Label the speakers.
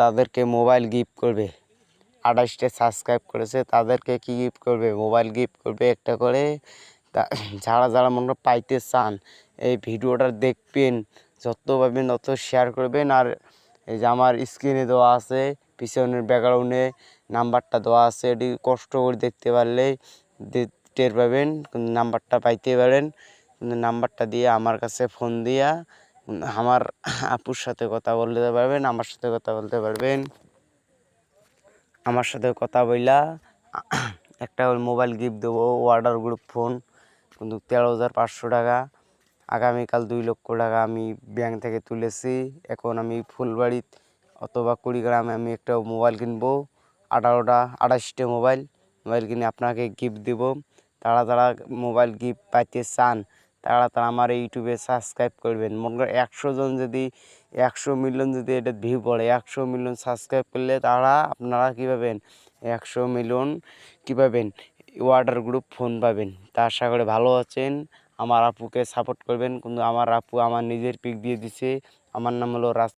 Speaker 1: তাদেরকে mobile gift করবে। আঠাশটা সাবস্ক্রাইব করেছে, তাদেরকে কি গিফট করবে? মোবাইল গিফট করবে একটা করে। যারা যারা মনে পাইতে চান, এই ভিডিওটা দেখবেন যত পাবেন তত শেয়ার করবেন। আর এই যে আমার স্ক্রিনে দেওয়া আছে, পিছনের ব্যাকগ্রাউন্ডে নাম্বারটা দেওয়া আছে, এটি কষ্ট করে দেখতে পারলে টের পাবেন নাম্বারটা পাইতে পারেন। নাম্বারটা দিয়ে আমার কাছে ফোন দিয়া আমার আপুর সাথে কথা বলতে পারবেন, আমার সাথে কথা বলতে পারবেন। আমার সাথে কথা বইলা একটা মোবাইল গিফট দেবো ওয়াটার গ্রুপ ফোন কিন্তু তেরো হাজার পাঁচশো টাকা। আগামীকাল দুই লক্ষ টাকা আমি ব্যাংক থেকে তুলেছি। এখন আমি ফুলবাড়ি অথবা কুড়িগ্রামে আমি একটা মোবাইল কিনবো, আঠারোটা, আঠাশটা মোবাইল মোবাইল কিনে আপনাকে গিফট দেবো। তারা তারা মোবাইল গিফট পাইতে চান তারা আমার ইউটিউবে সাবস্ক্রাইব করবেন। মনে করেন একশো জন যদি, একশো মিলিয়ন যদি এটা ভিউ পড়ে, একশো মিলিয়ন সাবস্ক্রাইব করলে তারা আপনারা কী পাবেন? একশো মিলিয়ন কী পাবেন? ওয়াটার গ্রুপ ফোন পাবেন। তা আশা করে ভালো আছেন। আমার আপুকে সাপোর্ট করবেন। কিন্তু আমার আপু আমার নিজের পিক দিয়ে দিছে। আমার নাম হলো রাজ